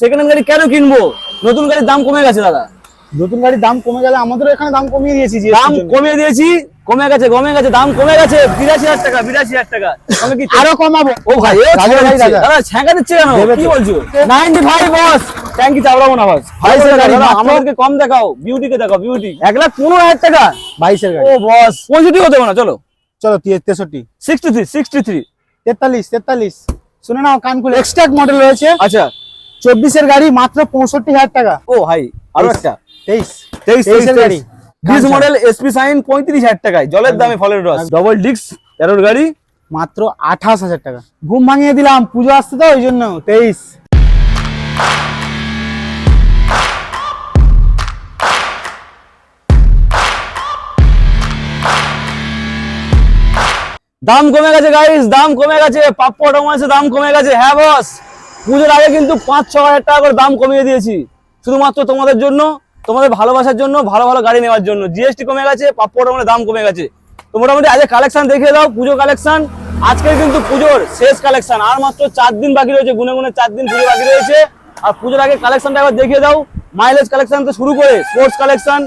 Second hand গাড়ি কেন কিনবো? নতুন গাড়ির দাম কমে গেছে দাদা। নতুন গাড়ির দাম কমে গেলে আমাদের এখানে দাম কমিয়ে দিয়েছি দাম কমিয়ে দিয়েছি কমে গেছে কমে গেছে দাম কমে গেছে বিরাশি হাজার টাকা বিরাশি হাজার টাকা। সঙ্গে কি আরও কমাবো। ও ভাই। দাদা ছেঁকা দিচ্ছে। কেন? কি বলছো? Ninety five boss. ট্যাঙ্কি চাপড়াবো না বস। বাইশের গাড়ি আমাদেরকে কম দেখাও বিউটিকে দেখাও বিউটি এক লাখ পনেরো হাজার টাকা। বাইশের গাড়ি। ও বস পঁয়ষট্টি হতে না চলো। চলো তেষট্টি। সিক্সটি থ্রি সিক্সটি থ্রি তেতাল্লিশ তেতাল্লিশ। শুনে নাও কানকুল এক্সট্রাক মডেল রয়েছে। আচ্ছা। চব্বিশের গাড়ি মাত্র পঁয়ষট্টি হাজার টাকা। ও ভাই আরও একটা। তেইশ। তেইশ তেইশের গাড়ি। বিশ মডেল এসপি সাইন পঁয়ত্রিশ হাজার টাকায়। জলের দামে ফলের রস। ডবল ডিক্স তেরোর গাড়ি। মাত্র আঠাশ হাজার টাকা। ঘুম ভাঙিয়ে দিলাম পুজো আসছে তো ওই জন্য। তেইশ। দাম কমে গেছে গাইস দাম কমে গেছে। পাপ্পু অটোমাইসের দাম কমে গেছে। হ্যাঁ বস পুজোর আগে কিন্তু পাঁচ, ছ হাজার টাকা করে দাম কমিয়ে দিয়েছি। শুধুমাত্র তোমাদের জন্য, তোমাদের ভালোবাসার জন্য, ভালো ভালো গাড়ি নেওয়ার জন্য। জিএসটি কমে গেছে পাপ্পু অটোমাইসের দাম কমে গেছে। তো মোটামুটি আজকে কালেকশন দেখিয়ে দাও, পুজো কালেকশন আজকে কিন্তু পুজোর শেষ কালেকশন আর মাত্র চার দিন বাকি রয়েছে, গুনে গুনে চার দিন পুজো বাকি রয়েছে। আর পুজোর আগে কালেকশনটা একবার দেখিয়ে দাও। মাইলেজ কালেকশন তো শুরু করে sports collection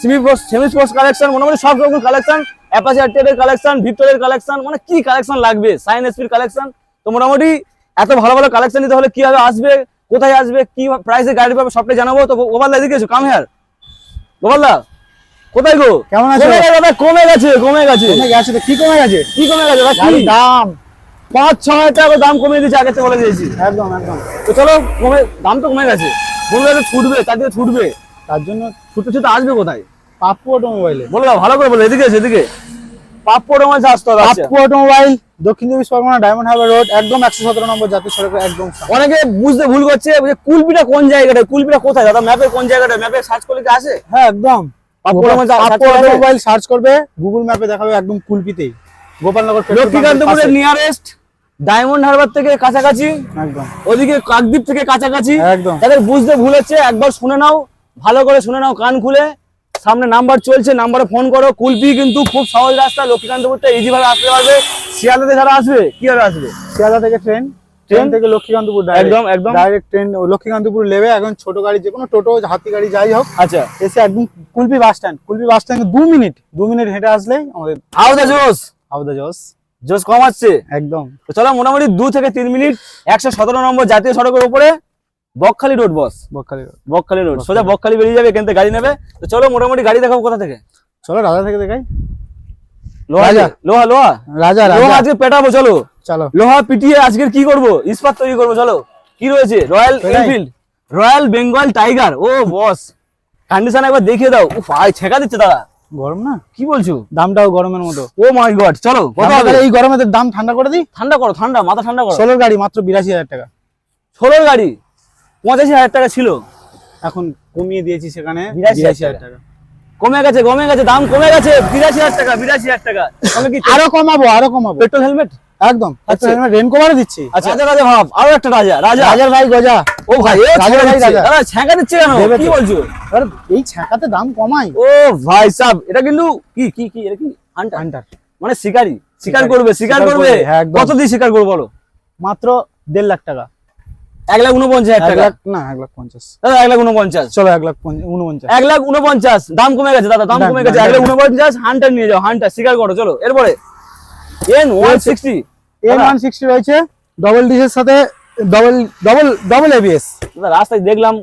semi semi sports collection মোটামুটি সব রকম কালেকশন অ্যাপাচি আরটিএর কালেকশন ভিক্টোরিয়ার কালেকশন মানে কি কালেকশন লাগবে? সাইন এসপির কালেকশন তো মোটামুটি এত ভালো ভালো কালেকশন নিতে হলে কীভাবে আসবে কোথায় আসবে কি প্রাইসে গাড়ি পাবে সবটাই জানাব। তো গোপালদা এদিকে এসো কাম হেয়ার গোপালদা কোথায় গো? কেমন আছো? কমে গেছে দাদা, কমে গেছে কমে গেছে। কমে গেছে কি কমে গেছে? কি কমে গেছে কি? দাম। পাঁচ ছ হাজার টাকা করে দাম কমিয়ে দিয়েছে আগে বলে দিয়েছি। একদম একদম। তো চলো কমে দাম তো কমে গেছে। বলবে ছুটবে তার দিকে ছুটবে। তার জন্য ছুটতে ছুটে আসবে কোথায়? পাপ্পু অটোমোবাইলে। বলে ভালো করে বলো এদিকে এসে এদিকে। পাপ্পু রোমাঞ্চ আসতে হবে পাপ্পু দক্ষিণ চব্বিশ পরগনা ডায়মন্ড হারবার রোড একদম একশো সতেরো নম্বর জাতীয় সড়কের একদম অনেকে বুঝতে ভুল করছে যে কুলপিটা কোন জায়গাটা কুলপিটা কোথায়? দাদা ম্যাপে কোন জায়গাটা ম্যাপে সার্চ করলে কি আসে? হ্যাঁ একদম। সার্চ করবে গুগল ম্যাপে দেখাবে একদম কুলপিতেই। গোপালনগর লক্ষ্মীকান্তপুরের নিয়ারেস্ট ডায়মন্ড হারবার থেকে কাছাকাছি একদম। ওদিকে কাকদ্বীপ থেকে কাছাকাছি। একদম। তাদের বুঝতে ভুল হচ্ছে একবার শুনে নাও ভালো করে শুনে নাও কান খুলে। সামনে নাম্বার চলছে নাম্বারে ফোন করো। কুলপি কিন্তু খুব সহজ রাস্তা লক্ষ্মীকান্তপুরটা ইজি ভাবে আসতে পারবে। শিয়ালদাতে যারা আসবে কীভাবে আসবে? শিয়ালদা থেকে ট্রেন ট্রেন থেকে লক্ষ্মীকান্তপুর একদম, একদম। ডাইরেক্ট ট্রেন লক্ষ্মীকান্তপুর নেবে এখন ছোট গাড়ি যে কোনো টোটো হাতি গাড়ি যাই হোক আচ্ছা। এসে একদম Kulpi bus stand Kulpi bus stand দু মিনিট দু মিনিট হেঁটে আসলেই আমাদের হাউ দ্য জোস আবদা জস জোস কম আসছে। একদম। চলো মোটামুটি দু থেকে তিন মিনিট একশো সতেরো নম্বর জাতীয় সড়কের উপরে Bakkhali road boss Bakkhali road। Bakkhali road সোজা বকখালি বেরিয়ে যাবে এখান থেকে গাড়ি নেবে। তো চলো মোটামুটি গাড়ি দেখাবো কোথা থেকে? চলো রাজা থেকে দেখাই। লোহা লোহা লোহা? রাজা লোহা আজকে পেটাবো চলো। চলো। লোহা পিটিয়ে আজকের কি করব? ইস্পাত তৈরি করব চলো। কি রয়েছে? Royal Enfield. Royal Bengal tiger. ও বস কন্ডিশন একবার দেখিয়ে দাও। উফ আই ছেকা দিচ্ছে দাদা গরম না? কি বলছো? দামটাও গরমের মতো। ও মাই গড চলো এই গরমে দাম ঠান্ডা করে দিই? ঠান্ডা করো ঠান্ডা মাথা ঠান্ডা করো। ষোলোর গাড়ি মাত্র বিরাশি হাজার টাকা। ষোলোর গাড়ি? পঁচাশি হাজার টাকা ছিল। এখন কমিয়ে দিয়েছি সেখানে বিরাশি হাজার টাকা। কমে গেছে কমে গেছে দাম কমে গেছে বিরাশি হাজার টাকা বিরাশি হাজার টাকা। কি আরও কমাবো আরও কমাবো। Petrol helmet? একদম আচ্ছা। রেন কভারও দিচ্ছি। আচ্ছা। রাজা রাজা ভাব আরও একটা রাজা রাজা। রাজার ভাই গজা। ও ভাই রাজা ভাই। রাজা। দাদা ছেঁকা দিচ্ছে কেন? কি বলছো? আর এই ছাকাতে দাম কমাই। ও ভাই সাহ এটা কিন্তু কি কি কি এটা কি? হান্টার হান্টার মানে শিকারি। শিকার করবে শিকার শিকার করবে? হ্যাঁ। কত দিয়ে শিকার করব বলো? মাত্র দেড় লাখ টাকা। এক লাখ উনপঞ্চাশ টাকা। না এক লাখ পঞ্চাশ। দাদা এক লাখ উনপঞ্চাশ। চলো এক লাখ উনপঞ্চাশ। এক লাখ উনপঞ্চাশ। দাম কমে গেছে দাদা দাম কমে গেছে। এক লাখ উনপঞ্চাশ হান্টার নিয়ে যাও হান্টার করো চলো। এরপরে N one sixty one sixty রয়েছে ডবল সাথে ডবল ডবল ডবল এবিএস রাস্তায় দেখলাম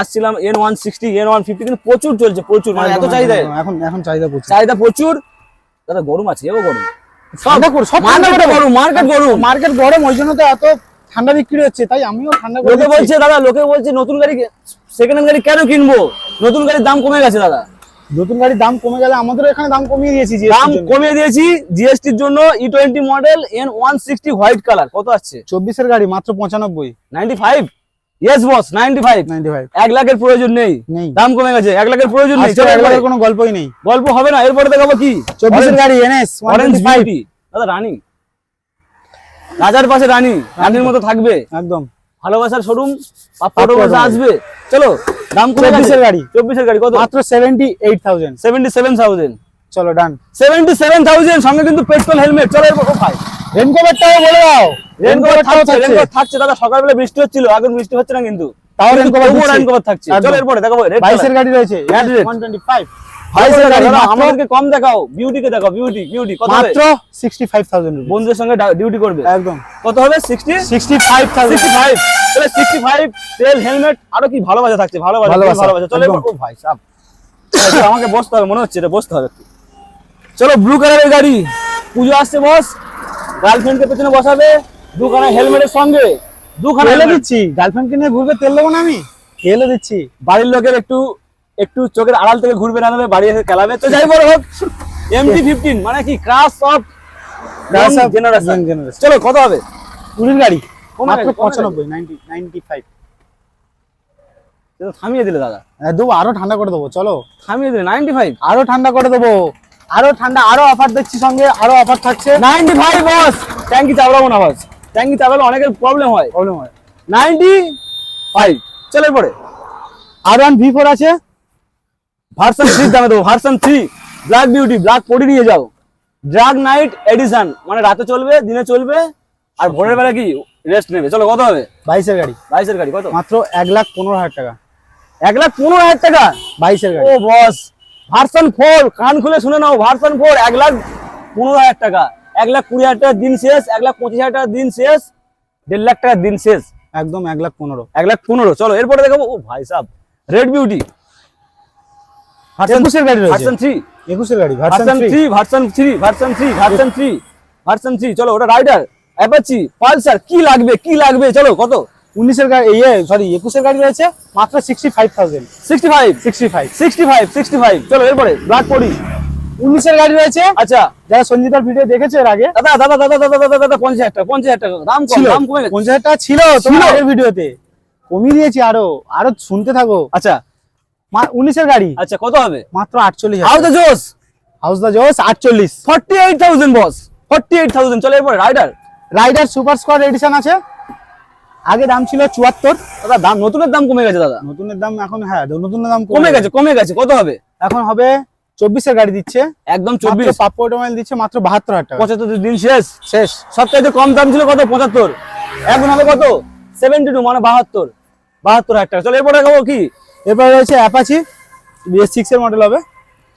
আসছিলাম N one sixty N one fifty কিন্তু প্রচুর চলছে প্রচুর মানে এত চাহিদা। এখন এখন চাহিদা প্রচুর। চাহিদা প্রচুর। দাদা গরম আছে এও গরম। সব গরম মার্কেট গরম। মার্কেট গরম ওই জন্য তো এত ঠান্ডা বিক্রি হচ্ছে তাই আমিও ঠান্ডা লোকে বলছে দাদা লোকে বলছে নতুন গাড়ি সেকেন্ড হ্যান্ড গাড়ি কেন কিনবো? নতুন গাড়ির দাম কমে গেছে দাদা। নতুন গাড়ির দাম কমে গেলে আমাদের এখানে দাম কমিয়ে দিয়েছি দাম কমিয়ে দিয়েছি জিএসটির জন্য E twenty model N one sixty white colour কত আসছে? চব্বিশের গাড়ি মাত্র পঁচানব্বই। Ninety five yes boss ninety five ninety five এক লাখের প্রয়োজন নেই। দাম কমে গেছে এক লাখের প্রয়োজন নেই চলো এক লাখের কোনো গল্পই নেই। গল্প হবে না এরপরে দেখাবো কি? চব্বিশের গাড়ি এনএস অরেঞ্জ বিউটি দাদা রানী রাজার পাশে রানী রানীর মতো থাকবে। একদম। ভালোবাসার শোরুম আসবে। চলো দাম চব্বিশের গাড়ি। চব্বিশের গাড়ি কত? মাত্র seventy eight thousand seventy seven thousand চলো ডান সেভেন্টি সেভেন থাউজেন্ড সঙ্গে কিন্তু পেট্রোল হেলমেট চলো এরপর ভাই রেনকোভারটাও বলে দাও। রেনকোভার থাকছে রেনকোভার থাকছে। দাদা সকালবেলা বৃষ্টি হচ্ছিল এখন বৃষ্টি হচ্ছে না কিন্তু। তাও রেনকোভার থাকছে। চলো এরপরে দেখো বাইশের গাড়ি রয়েছে। আমাকে কম দেখাও বিউটিকে বিউটি বিউটি বন্ধুদের সঙ্গে ডিউটি করবে? একদম। হেলমেট আরও কি ভালো বাজা থাকছে ভালো ভাই আমাকে বসতে হবে মনে হচ্ছে এটা বসতে হবে চলো ব্লু কালারের গাড়ি। পুজো আসছে বস গার্লফ্রেন্ড কে পেছনে বসাবে দুখানা হেলমেটের সঙ্গে। দুখানা হেলে দিচ্ছি। গার্লফ্রেন্ডকে নিয়ে ঘুরবে তেল লোক না আমি? তেলও দিচ্ছি। বাড়ির লোকের একটু একটু চোখের আড়াল থেকে ঘুরবে না বাড়ি এসে খেলাবে। তো যাই বড় হোক এমটি ফিফটিন মানে কি ক্রাশ অফ জেনারেশন চলো কত হবে? কুড়ির গাড়ি। মাত্র পঁচানব্বই নাইনটি নাইনটি ফাইভ থামিয়ে দিলে দাদা। দেবো আরও ঠান্ডা করে দেবো চলো। থামিয়ে দিলে নাইনটি ফাইভ আরও ঠান্ডা করে দেবো। আরও ঠান্ডা আরও অফার দেখছি সঙ্গে আরও অফার থাকছে। নাইনটি ফাইভ বস ট্যাঙ্কি চাপড়াবো না বস ট্যাঙ্কি চাপড়ালে অনেকের প্রবলেম হয়। প্রবলেম হয়। নাইনটি ফাইভ চলে পরে আর ওয়ান ভি ফোর আছে। ভার্সন থ্রি দামে দেবো version three black beauty black পরি নিয়ে যাও। ড্রাগ নাইট এডিশন মানে রাতে চলবে দিনে চলবে আর ভোরের বেলা কি রেস্ট নেবে। চলো কত হবে? বাইশের গাড়ি। বাইশের গাড়ি কত? মাত্র এক লাখ পনেরো হাজার টাকা। এক লাখ পনেরো হাজার টাকা? বাইশের গাড়ি। ও বস ভার্সন ফোর কান খুলে শুনে নাও ভার্সন ফোর এক লাখ পনেরো হাজার টাকা। এক লাখ কুড়ি হাজার টাকার দিন শেষ এক লাখ পঁচিশ হাজার টাকার দিন শেষ দেড় লাখ টাকার দিন শেষ। একদম এক লাখ পনেরো। এক লাখ পনেরো চলো এরপরে দেখাবো। ও ভাই সাহ রেড বিউটি একুশের গাড়ি ভার্সন থ্রি একুশের গাড়ি version three version three version three version three version three চলো ওটা রাইডার অ্যাপাচি পালসার কি লাগবে কি লাগবে? চলো কত? উনিশের গাড়ি ইয়ে সরি একুশের গাড়ি রয়েছে মাত্র sixty five thousand sixty five sixty five sixty five sixty five চলো এরপরে ব্ল্যাক পরি উনিশের গাড়ি রয়েছে। আচ্ছা। যারা সঞ্জিতার ভিডিও দেখেছে এর আগে দাদা দাদা দাদা দাদা দাদা দাদা পঞ্চাশ হাজার টাকা পঞ্চাশ হাজার টাকা দাম ছিল। দাম কমে পঞ্চাশ টাকা ছিল তোমার ভিডিওতে কমিয়ে দিয়েছি আরও আরও শুনতে থাকো। আচ্ছা। উনিশের গাড়ি। আচ্ছা কত হবে? মাত্র আটচল্লিশ how the josh how's the josh আটচল্লিশ। Forty eight thousand boss forty eight thousand চলো এরপরে Raider Raider super squad edition আছে। আগে দাম ছিল চুয়াত্তর। দাদা দাম নতুনের দাম কমে গেছে দাদা। নতুনের দাম এখন হ্যাঁ নতুনের দাম কমে গেছে। কমে গেছে কত হবে? এখন হবে চব্বিশের গাড়ি দিচ্ছে। একদম চব্বিশ। পাপ্পো অটোমোবাইল দিচ্ছে মাত্র বাহাত্তর হাজার টাকা। পঁচাত্তর দিন শেষ। শেষ। সবচাইতে কম দাম ছিল কত? পঁচাত্তর। এখন হবে কত? সেভেন্টি টু মানে বাহাত্তর। বাহাত্তর হাজার টাকা। চলো এরপরে দেখাবো কি? এরপর রয়েছে অ্যাপাচি বিএস সিক্স এর মডেল হবে।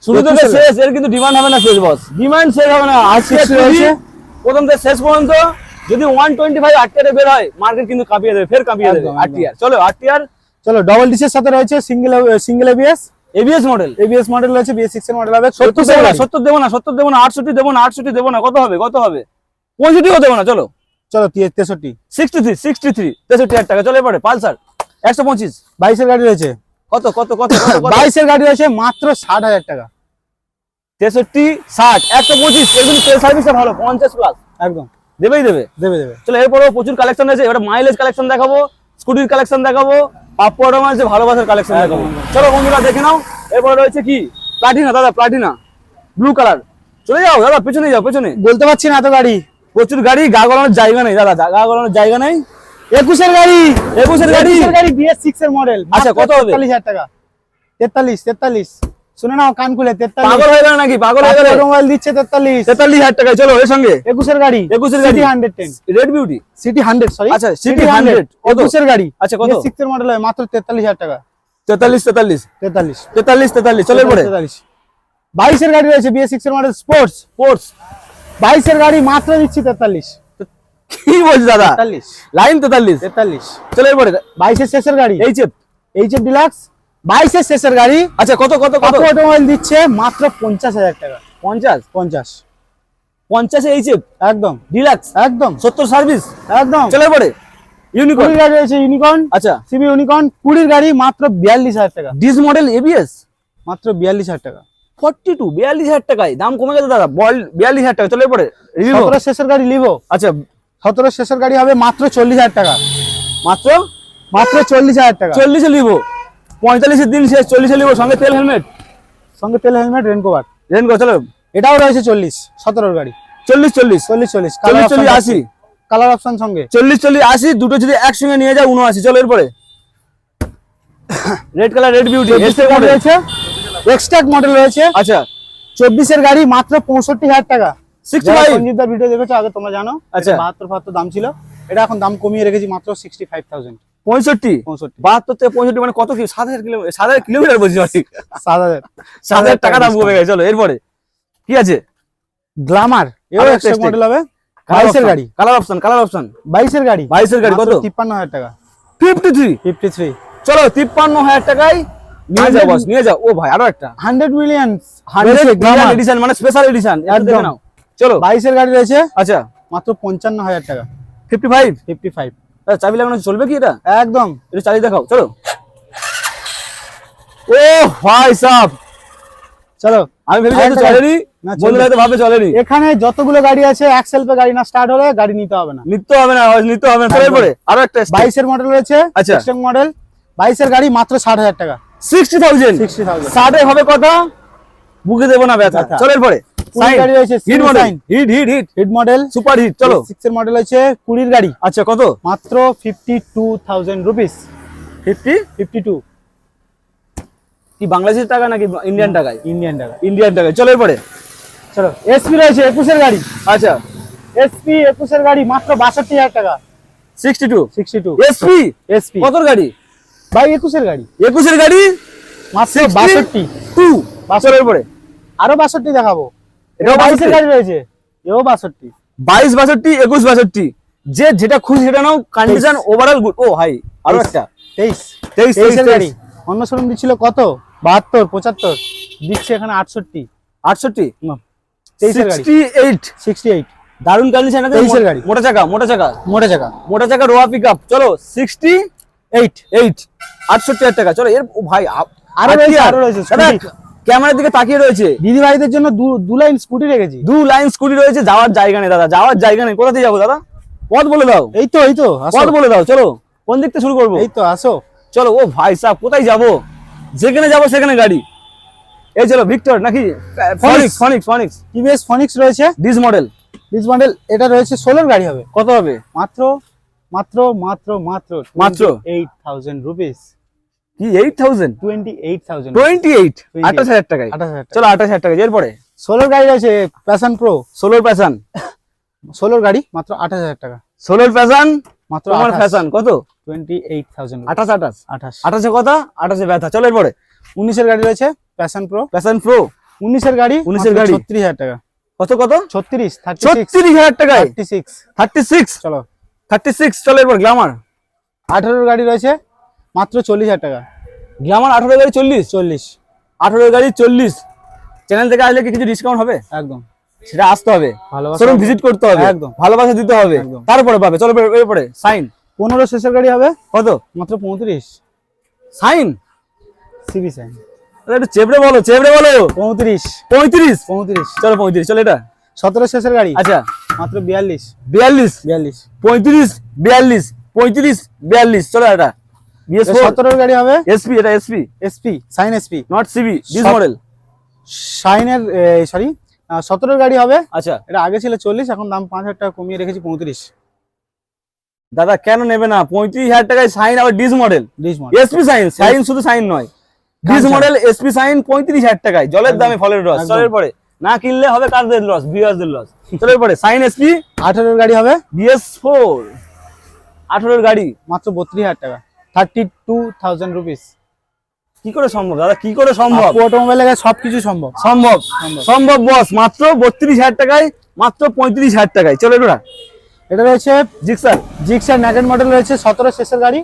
শুরু থেকে শেষ এর কিন্তু ডিমান্ড হবে না শেষ বস ডিমান্ড শেষ হবে না। আজকে Six রয়েছে। প্রথম থেকে শেষ পর্যন্ত যদি ওয়ান টোয়েন্টি ফাইভ আটটিয়ারে বের হয় মার্কেট কিন্তু কাঁপিয়ে দেবে ফের কাঁপিয়ে দেবে। আটটিয়ার চলো আটটিয়ার চলো ডবল ডিসের সাথে রয়েছে single single ABS ABS model ABS model রয়েছে বিএস সিক্স এর মডেল হবে। সত্তর দেবো না সত্তর দেবো না সত্তর দেবো না আটষট্টি দেবো না আটষট্টি দেবো না কত হবে কত হবে? পঁয়ষট্টিও দেবো না চলো। চলো তেষট্টি। সিক্সটি থ্রি সিক্সটি থ্রি তেষট্টি হাজার টাকা চলো এবারে পালসার একশো পঁচিশ। বাইশের গাড়ি রয়েছে। কত কত কত? বাইশের গাড়ি রয়েছে মাত্র ষাট হাজার টাকা। তেষট্টি ষাট একশো পঁচিশ এগুলো তেল সার্ভিসটা ভালো পঞ্চাশ প্লাস একদম। দেবেই দেবে। দেবে দেবে। চলো এরপরেও প্রচুর কালেকশন আছে এবার মাইলেজ কালেকশন দেখাবো স্কুটির কালেকশন দেখাবো পাপ্পু অটোমাইজে ভালোবাসার কালেকশন দেখাবো। চলো বন্ধুরা দেখে নাও। এরপরে রয়েছে কি? প্লাটিনা দাদা প্লাটিনা ব্লু কালার চলে যাও দাদা পেছনে যাও পেছনে। বলতে পারছি না এত গাড়ি। প্রচুর গাড়ি গা গলানোর জায়গা নেই দাদা গা গলানোর জায়গা নেই। একুশের গাড়ি একুশের গাড়ি? গাড়ি বিএস সিক্স এর মডেল আচ্ছা, কত হবে? তেতাল্লিশ হাজার টাকা। তেতাল্লিশ তেতাল্লিশ। শুনে নাও কান খুলে তেতাল্লিশ। পাগল হয়ে গেল নাকি? পাগল হয়ে গেল? অটোমোবাইল দিচ্ছে তেতাল্লিশ। তেতাল্লিশ হাজার টাকা চলো এর সঙ্গে। একুশের গাড়ি একুশের গাড়ি। Hundred ten red beauty CT hundred sorry আচ্ছা, 100 কত? একুশের গাড়ি। আচ্ছা, কত? সিক্স এর মডেল হয় মাত্র তেতাল্লিশ হাজার টাকা। তেতাল্লিশ তেতাল্লিশ। তেতাল্লিশ। তেতাল্লিশ তেতাল্লিশ চলো এরপরে। তেতাল্লিশ বাইশের গাড়ি রয়েছে বিএস সিক্স এর মডেল স্পোর্টস স্পোর্টস বাইশের গাড়ি মাত্র দিচ্ছি তেতাল্লিশ। কি বলছিস দাদা? লাইন তেতাল্লিশ। তেতাল্লিশ। চলো এরপরে বাইশের শেষের গাড়ি। এই চেপ এইচ এফ ডিলাক্স। বাইশের শেষের গাড়ি? আচ্ছা কত কত কত? অটোমোবাইল দিচ্ছে মাত্র পঞ্চাশ হাজার টাকা। পঞ্চাশ? পঞ্চাশ। পঞ্চাশে এই চেপ একদম। ডিলাক্স? একদম। সত্তর সার্ভিস? একদম। চলো এরপরে। ইউনিকর্ন? গাড়ি রয়েছে ইউনিকর্ন আচ্ছা। CB Unicorn. কুড়ির গাড়ি মাত্র বিয়াল্লিশ হাজার টাকা। ডিস মডেল এবিএস মাত্র বিয়াল্লিশ হাজার টাকা। ফর্টি টু বিয়াল্লিশ হাজার টাকায়। দাম কমে গেছে দাদা। বল বিয়াল্লিশ হাজার টাকা। চলো রিভিউ। শেষের গাড়ি লিভো আচ্ছা সতেরো শেষের গাড়ি হবে মাত্র চল্লিশ হাজার টাকা। মাত্র? মাত্র চল্লিশ হাজার টাকা। চল্লিশে নিবো পঁয়তাল্লিশের দিন শেষ চল্লিশে নিবো সঙ্গে তেল হেলমেট? সঙ্গে তেল হেলমেট রেনকোভার রেন করো চলো। এটাও রয়েছে চল্লিশ সতেরোর গাড়ি। চল্লিশ চল্লিশ। চল্লিশ চল্লিশ। চল্লিশ চল্লিশ আশি। কালার অপশন সঙ্গে। চল্লিশ চল্লিশ আশি। দুটো যদি একসঙ্গে নিয়ে যায় উনআশি চলো এরপরে। রেড কালার রেড বিউটি রয়েছে। এক্সট্রাক মডেল রয়েছে। আচ্ছা। চব্বিশের গাড়ি মাত্র পঁয়ষট্টি হাজার টাকা। সিক্সটি যারা ফাইভ সঞ্জিতদার ভিডিও দেখেছ আগে তোমরা জানো আচ্ছা। বাহাত্তর ফাহাত্তর দাম ছিল। এটা এখন দাম কমিয়ে রেখেছি মাত্র সিক্সটি ফাইভ থাউজেন্ড পঁয়ষট্টি? পঁয়ষট্টি। বাহাত্তর থেকে পঁয়ষট্টি মানে কত সাত হাজার কিলোমিটার সাত হাজার কিলোমিটার বলছি সাত হাজার। সাত হাজার টাকা দাম কমে গেছে চলো এরপরে। কি আছে? গ্লামার। এও আরও এক্সট্রা একটা মডেল হবে। বাইশের গাড়ি। কালার অপশন কালার অপশন বাইশের গাড়ি। বাইশের গাড়ি কত? তিপ্পান্ন হাজার টাকা। ফিফটি থ্রি ফিফটি থ্রি চলো তিপ্পান্ন হাজার টাকায় নিয়ে যাও বস নিয়ে যাও। ও ভাই আরও একটা। হান্ড্রেড মিলিয়ন হান্ড্রেড এডিশন মানে স্পেশাল এডিশন একদম। নাও। চলো। বাইশের গাড়ি রয়েছে। আচ্ছা। মাত্র পঞ্চান্ন হাজার টাকা। ফিফটি ফাইভ ফিফটি ফাইভ চাবি লাগানো চলবে কি এটা? একদম। এটা চালিয়ে দেখাও চলো। ও ভাই সাহ চলো। আমি ভেবেছি চলেনি। এখানে যতগুলো গাড়ি আছে এক গাড়ি না স্টার্ট হলে গাড়ি নিতে হবে না। নিতে হবে না নিতে হবে আরও একটা বাইশের মডেল রয়েছে আচ্ছা। মডেল বাইশের গাড়ি মাত্র ষাট হাজার টাকা। সিক্সটি থাউজেন্ড সিক্সটি হবে কথা বুকে দেবো না ব্যথা। চলের পরে 20 গাড়ি আছে গাড়ি। মাত্র 52000 রুপিস টাকা নাকি ইন্ডিয়ান টাকায়? ইন্ডিয়ান টাকা ইন্ডিয়ান টাকায়। চলো এরপরে। গাড়ি। ভাই 21 গাড়ি। 21 গাড়ি? মাত্র 62 2 বছরের পরে আরও বাষট্টি দেখাবো। এটাও বাইশের 62 রয়েছে। এও বাষট্টি। বাইশ বাষট্টি একুশ বাষট্টি। যে যেটা খুশি সেটা নাও কন্ডিশন ওভারঅল গুড ও হাই আরও একটা। তেইশ। তেইশ তেইশের গাড়ি। অন্য শোরুম দিচ্ছিল কত? বাহাত্তর পঁচাত্তর। দিচ্ছে এখানে আটষট্টি। আটষট্টি? সিক্সটি এইট সিক্সটি এইট দারুণ কন্ডিশন আছে। তেইশের গাড়ি। মোটা চাকা মোটা চাকা। মোটে চাকা। মোটা চাকা রোয়া পিক আপ চলো সিক্সটি এইট এইট আটষট্টি হাজার টাকা। চলো এর ভাই আরও রয়েছে, আরও। রয়েছে। ক্যামেরার দিকে তাকিয়ে রয়েছে। দিদি ভাইদের জন্য দু লাইন স্কুটি রেখেছি। দু লাইন স্কুটি রয়েছে যাওয়ার জায়গা নেই দাদা যাওয়ার জায়গা নেই। কোথা থেকে যাব দাদা? পথ বলে দাও। এই তো এই তো পথ বলে দাও চলো। কোন দিক শুরু করব? এই তো আসো। চলো ও ভাই সাহেব কোথায় যাব? যেখানে যাব সেখানে গাড়ি। এই চলো ভিক্টর নাকি? ফনিক্স ফনিক্স ফনিক্স টিভিএস ফনিক্স রয়েছে? ডিস মডেল ডিস মডেল এটা রয়েছে ষোলোর গাড়ি হবে। কত হবে? মাত্র মাত্র মাত্র মাত্র মাত্র? এইট থাউজেন্ড রুপিস কি eight thousand twenty eight thousand twenty eight 28 আঠাশ হাজার টাকায়? আঠাশ হাজার টাকা। চলো আঠাশ হাজার টাকা এরপরে ষোলোর গাড়ি রয়েছে প্যাশন প্রো সোলোর প্যাশন ষোলোর গাড়ি মাত্র আঠাশ হাজার টাকা। সোলোর প্যাশন মাত্র তোমার ফ্যাশন কত? টোয়েন্টি এইট থাউজেন্ড আঠাশ আঠাশ। আঠাশ। আঠাশে কথা আঠাশে ব্যথা। চলো এরপরে উনিশের গাড়ি রয়েছে প্যাশন প্রো প্যাশন প্রো উনিশের গাড়ি 19 এর গাড়ি। ছত্রিশ হাজার টাকা। কত কত? ছত্রিশ থার্টি সিক্স ছত্রিশ হাজার টাকায়? থার্টি সিক্স থার্টি সিক্স চলো থার্টি সিক্স চলো এরপর গ্লামার আঠারোর গাড়ি রয়েছে মাত্র চল্লিশ হাজার টাকা। গ্লামার আঠারো গাড়ি চল্লিশ? চল্লিশ। আঠারো গাড়ি চল্লিশ। চ্যানেল থেকে আসলে কি কিছু ডিসকাউন্ট হবে? একদম। সেটা আসতে হবে। ভালোবাসা শোরুম ভিজিট করতে হবে। একদম। ভালোবাসা দিতে হবে। তারপরে পাবে। চলো এরপরে সাইন পনেরো শেষের গাড়ি হবে? কত? মাত্র পঁয়ত্রিশ। সাইন সিবি সাইন একটু চেপড়ে বলো চেপড়ে বলো। পঁয়ত্রিশ। পঁয়ত্রিশ? পঁয়ত্রিশ। চলো পঁয়ত্রিশ। চলো এটা। সতেরো শেষের গাড়ি। আচ্ছা। মাত্র বিয়াল্লিশ। বিয়াল্লিশ? বিয়াল্লিশ। পঁয়ত্রিশ বিয়াল্লিশ পঁয়ত্রিশ বিয়াল্লিশ। চলো এটা। বিএস ফোর সতেরোর গাড়ি হবে? এসপি এটা SP SP Shine SP not CB disc model সাইনের সরি সতেরোর গাড়ি হবে। আচ্ছা। এটা আগে ছিল চল্লিশ এখন দাম পাঁচ হাজার টাকা কমিয়ে রেখেছি পঁয়ত্রিশ। দাদা কেন নেবে না? পঁয়ত্রিশ হাজার টাকায় সাইন আবার disc model disc model SP Shine Shine শুধু সাইন নয়। ডিস মডেল এসপি সাইন পঁয়ত্রিশ হাজার টাকায়। জলের দামে ফলের রস। চলের পরে। না কিনলে হবে কারদের লস ভিউয়ারদের লস চলের পরে সাইন এসপি আঠারোর গাড়ি হবে। বিএস ফোর আঠারোর গাড়ি। মাত্র বত্রিশ হাজার টাকা। Thirty two thousand rupees. কি করে সম্ভব দাদা? কি করে সম্ভব? অটোমোবাইলে সবকিছু সম্ভব। সম্ভব। সম্ভব। সম্ভব বস মাত্র বত্রিশ হাজার টাকায় মাত্র পঁয়ত্রিশ হাজার টাকায়। চলো এটা এটা রয়েছে জিক্সার। জিক্সার ন্যাগেন মডেল রয়েছে সতেরো শেষের গাড়ি।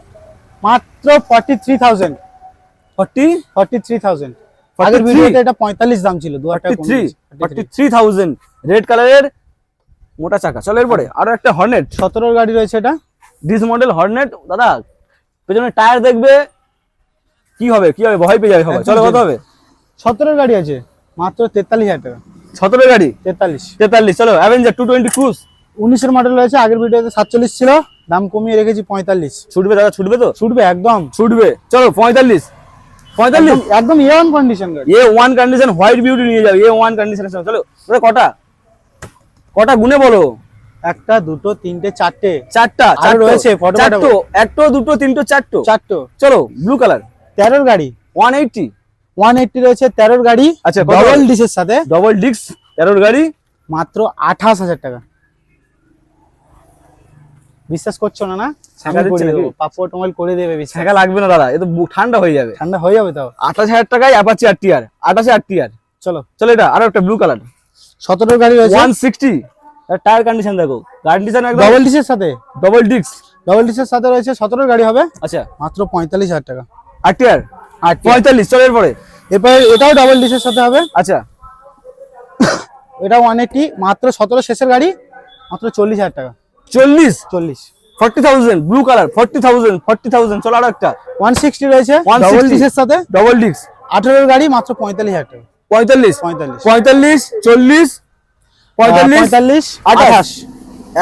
মাত্র forty three thousand forty forty three thousand 43? আগের ভিডিওতে এটা পঁয়তাল্লিশ দাম ছিল দু হাজার three forty three thousand red কালারের মোটা চাকা। চলো এরপরে। আরও একটা হর্নেট সতেরোর গাড়ি রয়েছে এটা। ডিস মডেল হর্নেট দাদা পেছনে টায়ার দেখবে কি হবে কি হবে ভয় পেয়ে যাবে সবাই। চলো কত হবে। সতেরোর গাড়ি আছে মাত্র তেতাল্লিশ হাজার টাকা। সতেরো গাড়ি? তেতাল্লিশ। তেতাল্লিশ চলো অ্যাভেঞ্জার টু টোয়েন্টি ক্রুজ উনিশের মডেল রয়েছে আগের ভিডিওতে সাতচল্লিশ ছিল দাম কমিয়ে রেখেছি পঁয়তাল্লিশ। ছুটবে দাদা ছুটবে তো? ছুটবে একদম। ছুটবে। চলো পঁয়তাল্লিশ। পঁয়তাল্লিশ? একদম- এ ওয়ান কন্ডিশন গাড়ি। A one condition white beauty নিয়ে যাবে এ ওয়ান কন্ডিশন চলো ওটা কটা? কটা গুনে বলো? একটা দুটো তিনটে চারটে। চারটা আরও রয়েছে, চারটো একটো দুটো তিনটো চারটো। চারটো। চলো ব্লু কালার তেরোর গাড়ি। ওয়ান এইটটি ওয়ান এইটটি রয়েছে তেরোর গাড়ি। আচ্ছা? ডবল ডিসের সাথে। ডবল ডিক্স তেরোর গাড়ি। মাত্র আঠাশ হাজার টাকা। বিশ্বাস করছ না না? করে? দেবো। ছাকা লাগবে না দাদা। এ তো ঠান্ডা হয়ে যাবে। ঠান্ডা হয়ে যাবে তাও। আঠাশ হাজার টাকায় অ্যাপাচি আর টিয়ার আঠাশে আর টিয়ার চলো। চলো এটা আরও একটা ব্লু কালার সতেরোর গাড়ি রয়েছে। ওয়ান সিক্সটি টায়ার কন্ডিশন দেখো। কন্ডিশন একদম ডবল ডিসের সাথে? ডবল ডিস্ক ডবল ডিসের সাথে রয়েছে সতেরোর গাড়ি হবে। আচ্ছা। মাত্র পঁয়তাল্লিশ হাজার টাকা। আর টিয়ার আর পঁয়তাল্লিশ চলো এরপরে। এরপরে এটাও ডবল ডিসের সাথে হবে। আচ্ছা। এটা ওয়ান এইটি মাত্র সতেরো শেষের গাড়ি মাত্র চল্লিশ হাজার টাকা। চল্লিশ? চল্লিশ। Forty thousand blue colour forty thousand forty thousand চলো আরও একটা। ওয়ান সিক্সটি রয়েছে 160 ডবল ডিসের সাথে। ডবল ডিস্ক আঠেরোর গাড়ি মাত্র পঁয়তাল্লিশ হাজার টাকা। পঁয়তাল্লিশ। পঁয়তাল্লিশ। পঁয়তাল্লিশ চল্লিশ পঁয়তাল্লিশ আঠাশ।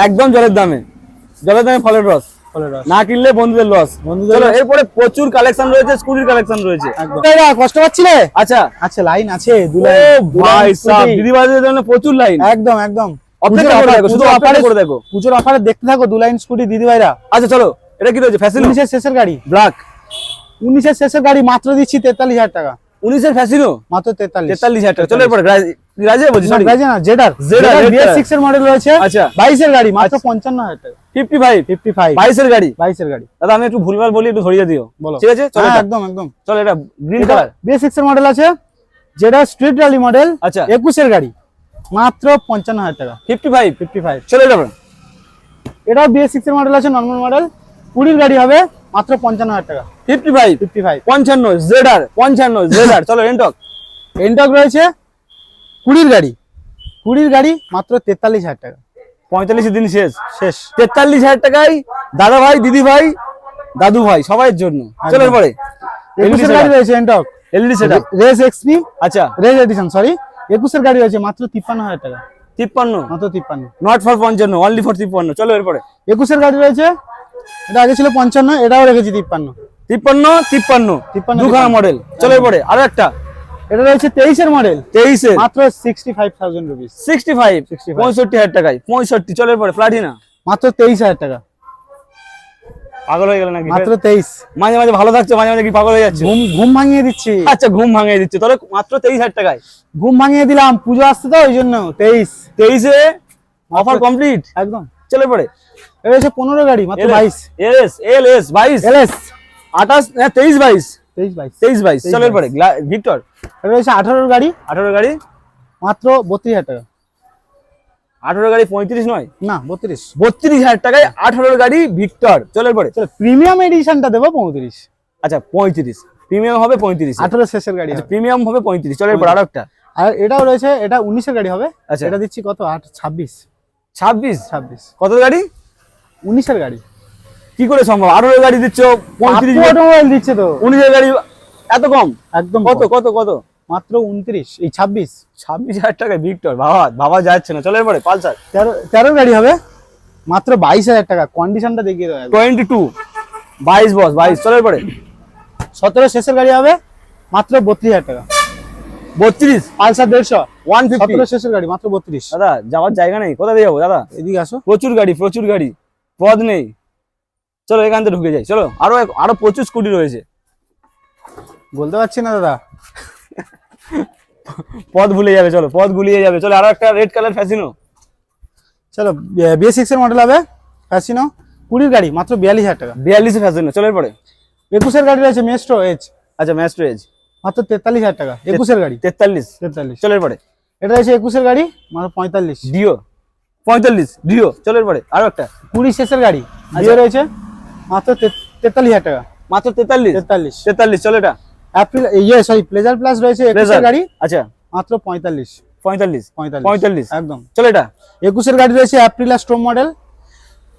একদম জলের দামে। জলের দামে ফলের রস। না কিনলে বন্ধুদের লস বন্ধুদের এরপরে প্রচুর কালেকশন রয়েছে স্কুটির কালেকশন রয়েছে। কষ্ট পাচ্ছিলে? আচ্ছা আচ্ছা লাইন আছে দু লাইন ভাই সাহ scooty। জন্য প্রচুর লাইন একদম একদম। পুজোর অফারে দেখতে থাকো দু লাইন স্কুটি দিদি ভাইরা আচ্ছা চলো এটা কি রয়েছে? ফ্যাসিনো উনিশের শেষের গাড়ি। ব্ল্যাক উনিশের শেষের গাড়ি মাত্র দিচ্ছি তেতাল্লিশ হাজার টাকা। উনিশের ফ্যাসিনো মাত্র তেতাল্লিশ। তেতাল্লিশ হাজার টাকা। চলো এরপরে রাজে বলছি সরি না জেডার এর মডেল রয়েছে। আচ্ছা। গাড়ি মাত্র পঞ্চান্ন হাজার টাকা। ফিফটি ফাইভ ফিফটি ফাইভ বাইশের গাড়ি? বাইশের গাড়ি। দাদা আমি একটু ভুলভাল বলি একটু ধরিয়ে দিও। বলো। ঠিক আছে? চলো হ্যাঁ, একদম একদম। চলো এটা গ্রিন কালার বিএস এর মডেল আছে। যেটা স্ট্রিট র্যালি মডেল আচ্ছা। একুশের গাড়ি মাত্র পঞ্চান্ন হাজার টাকা। ফিফটি ফাইভ ফিফটি ফাইভ চলো এটা এটাও বিএস এর মডেল আছে নর্মাল মডেল কুড়ির গাড়ি হবে মাত্র পঞ্চান্ন হাজার টাকা। ফিফটি ফাইভ ফিফটি ফাইভ পঞ্চান্ন জেডার পঞ্চান্ন জেডার চলো রেন্টক এনটক রয়েছে। কুড়ির গাড়ি। কুড়ির গাড়ি মাত্র তেতাল্লিশ হাজার টাকা। পঁয়তাল্লিশ দিন শেষ শেষ। তেতাল্লিশ হাজার টাকায় দাদা ভাই দিদি ভাই দাদু ভাই সবাইয়ের জন্য। চলো একদম। এরপরে একুশের গাড়ি রয়েছে NTorq LED setup race XP আচ্ছা। রেস এডিশন সরি একুশের গাড়ি রয়েছে মাত্র তিপ্পান্ন হাজার টাকা। তিপ্পান্ন। মাত্র তিপ্পান্ন। নট ফর পঞ্চান্ন অনলি ফর তিপ্পান্ন। চলো এরপরে একুশের গাড়ি রয়েছে এটা আগে ছিল পঞ্চান্ন এটাও রেখেছি তিপ্পান্ন। তিপ্পান্ন তিপ্পান্ন। তিপ্পান্ন, দুখানা মডেল চলো এরপরে আরও একটা। এটা রয়েছে তেইশের মডেল। তেইশে মাত্র sixty five thousand rupees sixty five 65 পঁয়ষট্টি হাজার টাকায়। পঁয়ষট্টি চলো এরপরে প্লাটিনা মাত্র তেইশ হাজার টাকা। পাগল হয়ে গেল নাকি? মাত্র তেইশ। মাঝে মাঝে ভালো থাকছে মাঝে মাঝে কি পাগল হয়ে যাচ্ছে? ঘুম ঘুম ভাঙিয়ে দিচ্ছি। আচ্ছা ঘুম ভাঙিয়ে দিচ্ছে। তাহলে মাত্র তেইশ হাজার টাকায়? ঘুম ভাঙিয়ে দিলাম। পুজো আসছে তো ওই জন্য। তেইশ। তেইশে? অফার কমপ্লিট একদম। চলো এরপরে এটা হচ্ছে পনেরো গাড়ি মাত্র বাইশ। এল এস এল এস বাইশ। L S. আঠাশ হ্যাঁ তেইশ বাইশ। তেইশ বাইশ। তেইশ বাইশ চলো 23, এরপরে ভিক্টর। এটা রয়েছে আঠারোর গাড়ি। আঠারো গাড়ি? মাত্র বত্রিশ হাজার টাকা। আঠারো গাড়ি পঁয়ত্রিশ নয়? না বত্রিশ। বত্রিশ হাজার টাকায় আঠারো গাড়ি ভিক্টর। চলো এরপরে চলো প্রিমিয়াম এডিশনটা দেবো পঁয়ত্রিশ। আচ্ছা পঁয়ত্রিশ। প্রিমিয়াম হবে পঁয়ত্রিশ। আঠারো শেষের গাড়ি প্রিমিয়াম হবে পঁয়ত্রিশ। চলো এরপর আরও একটা? আর এটাও রয়েছে এটা উনিশের গাড়ি হবে। আচ্ছা। এটা দিচ্ছি কত? আট ছাব্বিশ। ছাব্বিশ? ছাব্বিশ। কত গাড়ি? উনিশের গাড়ি। কি করে সম্ভব? আঠারো গাড়ি দিচ্ছ পঁয়ত্রিশ অটোমোবাইল দিচ্ছে তো। উনিশের গাড়ি এত কম? একদম কত কত কত? মাত্র উনত্রিশ এই ছাব্বিশ। ছাব্বিশ হাজার টাকায় ভিক্টর বাবা বাবা যাচ্ছে না চলো এরপরে পালসার। তেরো তেরোর গাড়ি হবে মাত্র বাইশ হাজার টাকা কন্ডিশনটা দেখিয়ে দেবো। টোয়েন্টি টু বাইশ বস বাইশ চলো এরপরে সতেরো শেষের গাড়ি হবে মাত্র বত্রিশ হাজার টাকা। বত্রিশ? পালসার দেড়শো ওয়ান ফিফটি শেষের গাড়ি মাত্র বত্রিশ। দাদা যাওয়ার জায়গা নেই কোথায় যাব দাদা? এদিকে আসো। প্রচুর গাড়ি প্রচুর গাড়ি পদ নেই। চলো এখান থেকে ঢুকে যাই চলো। আরও আরও প্রচুর স্কুটি রয়েছে। বলতে পারছি না দাদা। পদ ভুলে যাবে চলো পদ গুলিয়ে যাবে। চলো আরও একটা রেড কালার ফ্যাসিনো চলো বিএ সিক্স এর মডেল হবে ফ্যাসিনো কুড়ির গাড়ি মাত্র বিয়াল্লিশ হাজার টাকা। বিয়াল্লিশে ফ্যাসিনো চলো এরপরে। একুশের গাড়ি রয়েছে মেস্ট্রো এজ আচ্ছা মেস্ট্রো এজ মাত্র তেতাল্লিশ হাজার টাকা একুশের গাড়ি। তেতাল্লিশ। তেতাল্লিশ। চলো এরপরে। এটা রয়েছে একুশের গাড়ি মাত্র পঁয়তাল্লিশ। ডিও পঁয়তাল্লিশ ডিও চলো এরপরে আরও একটা। কুড়ি শেষের গাড়ি আচ্ছা। দিয়ে রয়েছে। মাত্র তেতাল্লিশ হাজার টাকা। মাত্র তেতাল্লিশ? তেতাল্লিশ। তেতাল্লিশ চলো এটা? অ্যাপ্রিল ইয়ে সরি প্লেজার প্লাস রয়েছে একুশের গাড়ি। আচ্ছা। মাত্র পঁয়তাল্লিশ। পঁয়তাল্লিশ? পঁয়তাল্লিশ। একদম। চলো এটা? একুশের গাড়ি রয়েছে অ্যাপ্রিলা স্ট্রোম মডেল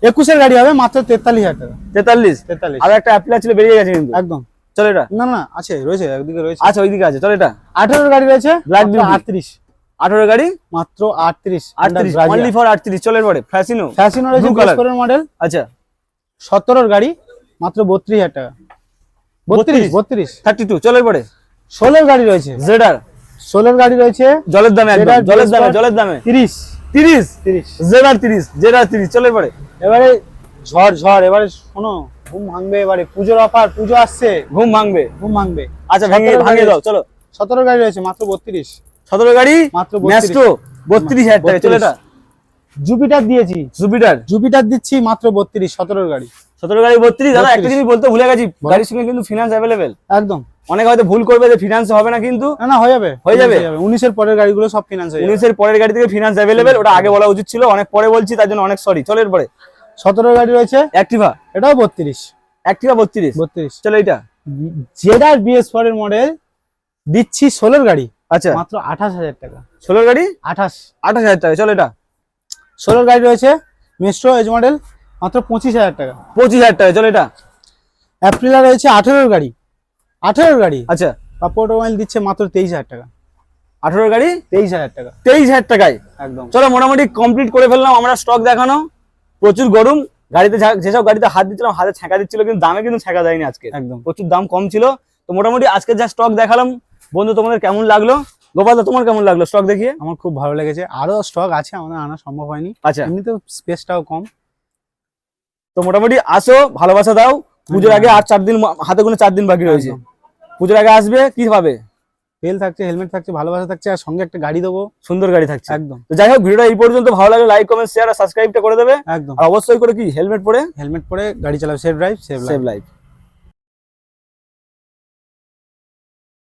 একুশের গাড়ি হবে মাত্র তেতাল্লিশ হাজার টাকা। তেতাল্লিশ? তেতাল্লিশ। আর একটা অ্যাপ্লাই ছিল বেরিয়ে গেছে কিন্তু। একদম। চলো এটা? না না আছে রয়েছে একদিকে রয়েছে। আচ্ছা ওইদিকে আছে চলো এটা? আঠারোর গাড়ি রয়েছে মাত্র Beauty। আটত্রিশ। আঠারো গাড়ি? মাত্র আটত্রিশ। আটত্রিশ অনলি ফর আটত্রিশ চলো এরপরে। ফ্যাসিনো ফ্যাশনও রয়েছে। মডেল আচ্ছা। সতেরোর গাড়ি মাত্র বত্রিশ হাজার টাকা। বত্রিশ বত্রিশ? থার্টি টু চলো এরপরে ষোলোর গাড়ি রয়েছে। জেডার ষোলোর গাড়ি রয়েছে। জলের দামে জলের দামে জলের দামে। তিরিশ। তিরিশ? তিরিশ। জেডার তিরিশ জেডার তিরিশ চলো এরপরে এবারে ঝড় ঝড় এবারে শোনো ঘুম ভাঙবে এবারে। পুজোর অফার পুজো আসছে। ঘুম ভাঙবে। ঘুম ভাঙবে। আচ্ছা ভেঙে গাড়ি- দাও চলো। সতেরো গাড়ি রয়েছে মাত্র বত্রিশ। সতেরো গাড়ি? মাত্র 32 বত্রিশ হাজার টাকা চলো এটা। জুপিটার দিয়েছি। জুপিটার? জুপিটার দিচ্ছি মাত্র বত্রিশ সতেরোর গাড়ি। সতেরো গাড়ি বত্রিশ? দাদা একটা জিনিস বলতে ভুলে গেছি গাড়ির সঙ্গে কিন্তু ফিনান্স অ্যাভেলেবেল একদম। অনেকে হয়তো ভুল করবে যে ফিনান্স হবে না কিন্তু না না হয়ে যাবে। হয়ে যাবে? উনিশের পরের গাড়িগুলো সব ফিনান্স হয়ে উনিশের পরের গাড়ি থেকে ফিনান্স অ্যাভেলেবেল ওটা আগে বলা উচিত ছিল অনেক পরে বলছি তার জন্য অনেক সরি চলো এরপরে। সতেরো গাড়ি রয়েছে। অ্যাক্টিভা এটাও বত্রিশ। অ্যাক্টিভা বত্রিশ। বত্রিশ। চলো এটা জেডার বিএস ফোর এর মডেল দিচ্ছি ষোলোর গাড়ি। আচ্ছা। মাত্র আঠাশ হাজার টাকা। ষোলোর গাড়ি? আঠাশ। আঠাশ হাজার টাকা। চলো এটা। ষোলোর গাড়ি রয়েছে মেস্ট্রো এজ মডেল মাত্র পঁচিশ হাজার টাকা। পঁচিশ হাজার টাকা চলো এটা। অ্যাপ্রিলা রয়েছে আঠেরোর গাড়ি। আঠেরোর গাড়ি। আচ্ছা। পাপা অটোমোবাইল দিচ্ছে মাত্র তেইশ হাজার টাকা। আঠারোর গাড়ি? তেইশ হাজার টাকা। তেইশ হাজার টাকায়। একদম। চলো মোটামুটি কমপ্লিট করে ফেললাম আমরা স্টক দেখানো। প্রচুর গরম গাড়িতে যেসব গাড়িতে হাত দিচ্ছিলাম হাতে ছেঁকা দিচ্ছিল কিন্তু দামে কিন্তু ছেঁকা দেয়নি আজকে। একদম। প্রচুর দাম কম ছিল। তো মোটামুটি আজকে যা স্টক দেখালাম বন্ধু তোমাদের কেমন লাগল? গোপাল তোমার কেমন লাগল? স্টক দেখিয়ে? আমার খুব ভালো লেগেছে। আরও স্টক আছে আমাদের আনা সম্ভব হয়নি। আচ্ছা। এমনিতেও স্পেসটাও কম। তো মোটামুটি আসো ভালোবাসা দাও। পুজোর আগে আর চার দিন হাতে কোনো চার দিন বাকি রয়েছে। পুজোর আগে আসবে কি পাবে? তেল থাকছে হেলমেট থাকছে ভালোবাসা থাকছে আর সঙ্গে একটা গাড়ি দেবো। সুন্দর গাড়ি থাকছে। একদম। তো যাই হোক ভিডিওটা এই পর্যন্ত ভালো লাগলে লাইক কমেন্ট শেয়ার আর সাবস্ক্রাইবটা করে দেবে। একদম। আর অবশ্যই করে কি হেলমেট পরে? হেলমেট পরে গাড়ি চালাবে সেফ ড্রাইভ সেফ লাইফ